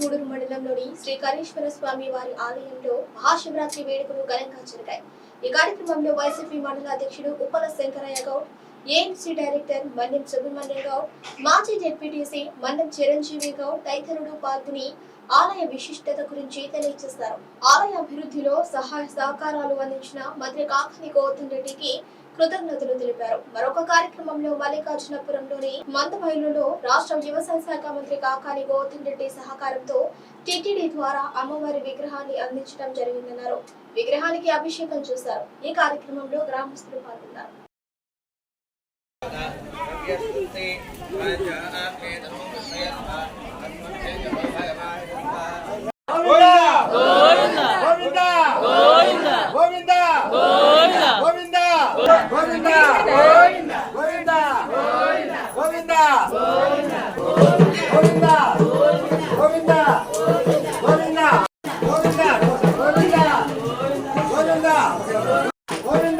గూడూరు మండలంలోని శ్రీ కరీశ్వర స్వామి వారి ఆలయంలో మహాశివరాత్రి వేడుకలు ఘనంగా జరిగాయి. ఈ కార్యక్రమంలో వైసీపీ మండల అధ్యక్షుడు ఉప్పల శంకరయ్య గౌడ్ ఏఎంసీ డైరెక్టర్ మన్యం సుబ్రహ్మణ్య గౌడ్ మాజీ జెడ్పీటీసీ మన్నం చిరంజీవి గౌడ్ తదితరులు పాల్గొని ఆలయ విశిష్టత గురించి తెలియజేశారు ఆలయ అభివృద్ధిలో సహాయ సహకారాలు అందించిన మంత్రి కాకని గౌతమ్ రెడ్డికి కృతజ్ఞతలు తెలిపారు మరొక కార్యక్రమంలో మల్లికార్జునపురంలోని మందమైలులో రాష్ట్ర వ్యవసాయ శాఖ మంత్రి కాకాని గోవర్ధన్ రెడ్డి సహకారంతో టిటిడి ద్వారా అమ్మవారి విగ్రహాన్ని అందించడం జరిగిందన్నారు విగ్రహానికి అభిషేకం చేశారు ఈ కార్యక్రమంలో గ్రామస్తులు పాల్గొన్నారు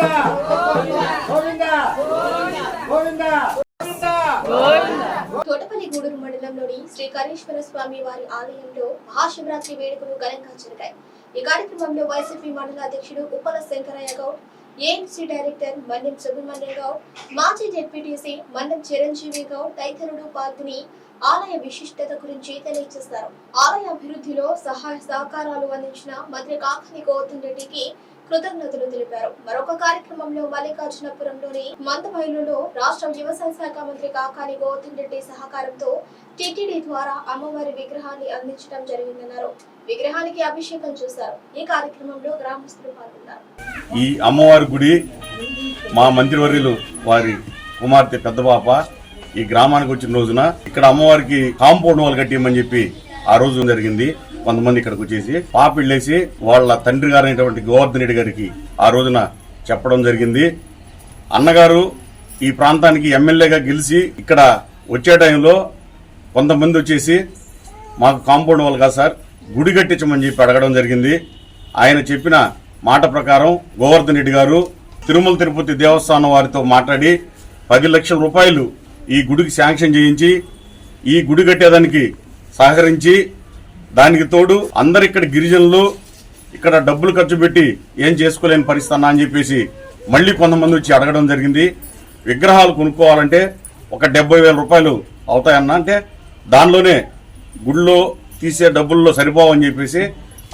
గోవింద గోవింద గోవింద గోవింద. తోటపల్లి గూడూరు మండలంలోని శ్రీ కరీశ్వర స్వామి వారి ఆలయంలో మహాశివరాత్రి వేడుకలు ఘనంగా జరిగాయి. ఈ కార్యక్రమంలో వైసీపీ మండల అధ్యక్షుడు ఉప్పల శంకరయ్య గౌడ్ ఏఎంసీ డైరెక్టర్ మన్యం సుబ్రహ్మణ్యం గౌడ్ మాజీ జెడ్పీటీసీ మన్నం చిరంజీవి గౌడ్ తదితరులు పాల్గొని ఆలయ విశిష్టత గురించి తెలియజేశారు ఆలయ అభివృద్ధిలో సహాయ సహకారాలు అందించిన మంత్రి కాకని గౌతమ్ రెడ్డికి కృతజ్ఞతలు తెలిపారు. మరొక కార్యక్రమంలో మల్లికార్జునపురంలోని మందమైలులో రాష్ట్ర వ్యవసాయ శాఖ మంత్రి కాకాని గౌతమ్ రెడ్డి సహకారంతో టిటిడి ద్వారా అమ్మవారి విగ్రహాన్ని అందించడం జరిగిందన్నారు. విగ్రహానికి అభిషేకం చేశారు. ఈ కార్యక్రమంలో గ్రామస్తులు పాల్గొన్నారు. ఈ అమ్మవారి గుడి మా మంత్రివర్యులు వారి కుమార్తె పెద్దబాప ఈ గ్రామానికి వచ్చిన రోజున ఇక్కడ అమ్మవారికి కాంపౌండ్ వాల్ కట్టియమని చెప్పి ఆ రోజు జరిగింది? కొంతమంది ఇక్కడికి వచ్చేసి పాప వెళ్ళేసి వాళ్ళ తండ్రి గారైనటువంటి గోవర్ధన్ రెడ్డి గారికి ఆ రోజున చెప్పడం జరిగింది. అన్నగారు ఈ ప్రాంతానికి ఎమ్మెల్యేగా గెలిచి ఇక్కడ వచ్చే టైంలో కొంతమంది వచ్చేసి మాకు కాంపౌండ్ వాళ్ళు కాదు సార్ గుడి కట్టించమని చెప్పి అడగడం జరిగింది. ఆయన చెప్పిన మాట ప్రకారం గోవర్ధన్ రెడ్డి గారు తిరుమల తిరుపతి దేవస్థానం వారితో మాట్లాడి పది లక్షల రూపాయలు ఈ గుడికి శాంక్షన్ చేయించి ఈ గుడి కట్టేదానికి సహకరించి దానికి తోడు అందరు ఇక్కడ గిరిజనులు ఇక్కడ డబ్బులు ఖర్చు పెట్టి ఏం చేసుకోలేని పరిస్థితి అన్నా అని చెప్పేసి మళ్ళీ కొంతమంది వచ్చి అడగడం జరిగింది. విగ్రహాలు కొనుక్కోవాలంటే ఒక డెబ్బై వేల రూపాయలు అవుతాయన్నా అంటే దానిలోనే గుళ్ళో తీసే డబ్బుల్లో సరిపోవని చెప్పేసి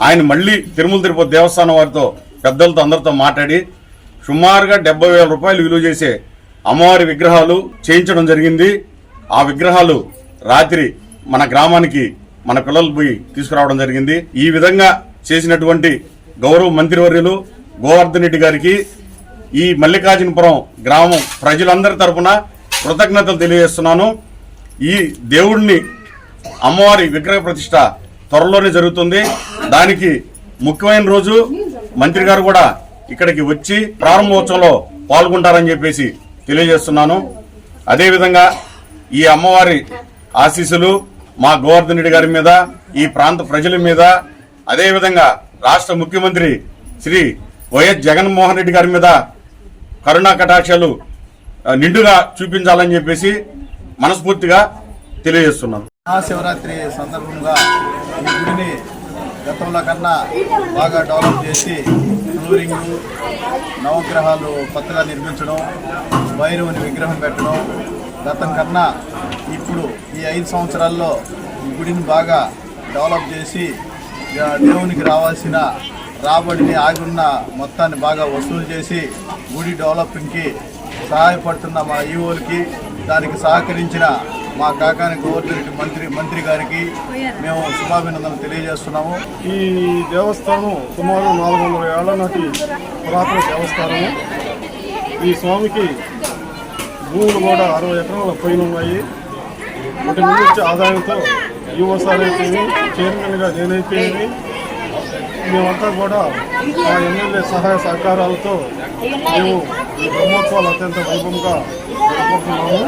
ఆయన మళ్ళీ తిరుమల తిరుపతి దేవస్థానం వారితో పెద్దలతో అందరితో మాట్లాడి సుమారుగా డెబ్బై వేల రూపాయలు విలువ చేసే అమ్మవారి విగ్రహాలు చేయించడం జరిగింది. ఆ విగ్రహాలు రాత్రి మన గ్రామానికి మన పిల్లలు పోయి తీసుకురావడం జరిగింది. ఈ విధంగా చేసినటువంటి గౌరవ మంత్రివర్యులు గోవర్ధన్ రెడ్డి గారికి ఈ మల్లికార్జునపురం గ్రామం ప్రజలందరి తరపున కృతజ్ఞతలు తెలియజేస్తున్నాను. ఈ దేవుడిని అమ్మవారి విగ్రహ ప్రతిష్ట త్వరలోనే జరుగుతుంది. దానికి ముఖ్యమైన రోజు మంత్రి గారు కూడా ఇక్కడికి వచ్చి ప్రారంభోత్సవంలో పాల్గొంటారని చెప్పేసి తెలియజేస్తున్నాను. అదేవిధంగా ఈ అమ్మవారి ఆశీస్సులు మా గోవర్ధన్ రెడ్డి గారి మీద ఈ ప్రాంత ప్రజల మీద అదేవిధంగా రాష్ట్ర ముఖ్యమంత్రి శ్రీ వైఎస్ జగన్మోహన్ రెడ్డి గారి మీద కరుణా కటాక్షాలు నిండుగా చూపించాలని చెప్పేసి మనస్ఫూర్తిగా తెలియజేస్తున్నాను మహాశివరాత్రి సందర్భంగా ఈ గుడిని గతంలో కన్నా బాగా డెవలప్ చేసి ఫ్లోరింగ్ నవగ్రహాలు కొత్తగా నిర్మించడం భైరవుని విగ్రహం పెట్టడం గతం కన్నా ఇప్పుడు ఈ ఐదు సంవత్సరాల్లో ఈ గుడిని బాగా డెవలప్ చేసి దేవునికి రావాల్సిన రాబడిని ఆగున్న మొత్తాన్ని బాగా వసూలు చేసి గుడి డెవలపింగ్కి సహాయపడుతున్న మా ఈవోలకి దానికి సహకరించిన మా కాకాని గోవర్ధన్ మంత్రి మంత్రి గారికి మేము శుభాభినందనలు తెలియజేస్తున్నాము. ఈ దేవస్థానం సుమారు నాలుగు వందల ఏళ్ళ నాటి పురాతన దేవస్థానము. ఈ స్వామికి భూములు కూడా అరవై ఎకరాల పైన ఉన్నాయి. వాటి నుంచి ఆదాయంతో యువసారి అయితేమి చైర్మన్గా నేనైతేమి మేమంతా కూడా మా ఎమ్మెల్యే సహాయ సహకారాలతో మేము ఈ బ్రహ్మోత్సవాలు అత్యంత వైభవంగా జరుపుకుంటున్నాము.